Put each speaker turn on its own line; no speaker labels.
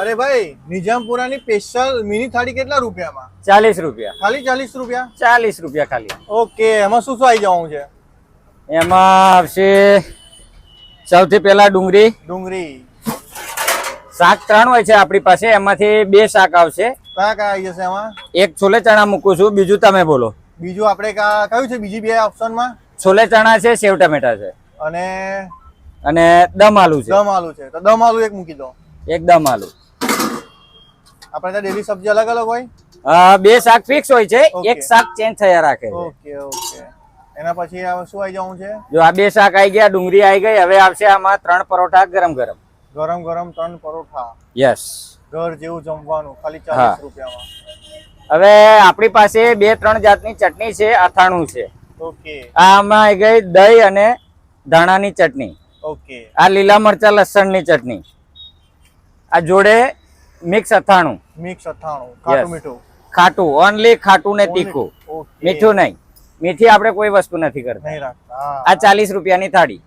અરે ભાઈ નિજામપુરાની special mini થાળી કેટલા રૂપિયામાં?
ચાલીસ રૂપિયા.
ખાલી ચાલીસ રૂપિયા?
ચાલીસ રૂપિયા ખાલી.
ઓકે એમાં શું શું આવી જવાનું છે?
એમાં આવશે સૌથી પહેલા ડુંગળી.
ડુંગળી.
શાક ત્રણ હોય છે આપણી પાસે એમાંથી બે શાક આવશે.
કયા કયા આવી જશે એમાં?
એક છોલે ચણા મૂકું છું બીજું તમે બોલો.
બીજું આપણે કયું છે બીજી બે ઓપ્શનમાં
છોલે ચણા છે સેવ ટમેટા છે.
અને
અને દમ આલુ છે.
દમ આલુ છે. તો દમ આલુ એક મૂકી દો.
એક દમ આલુ.
આપણે ત્યાં ડેલી સબ્જી અલગ અલગ હોય?
બે શાક ફિક્સ હોય છે. એક શાક ચેન્જ થયા રાખે
ઓકે ઓકે એના પછી આ શું આવી જવું છે?
જો આ બે શાક આવી ગયા ડુંગળી આવી ગઈ હવે આવશે આમાં ત્રણ પરોઠા ગરમ ગરમ.
ગરમ ગરમ ત્રણ પરોઠા.
યસ
ઘર જેવું જમવાનું ખાલી. ચાલીસ રૂપિયામાં.
હવે આપણી પાસે બે ત્રણ જાતની ચટણી છે અથાણું છે.
ઓકે
આ આમાં આવી ગઈ દહીં અને ધાણાની ચટણી.
ઓકે
આ લીલા મરચા લસણની ચટણી. આ જોડે મિક્સ અથાણું.
મિક્સ અથાણું ખાટું મીઠું.
ખાટું ઓનલી ખાટું ને તીખું. મીઠું નહીં. મીઠી આપણે કોઈ વસ્તુ નથી કરતા. આ ચાલીસ રૂપિયાની થાળી.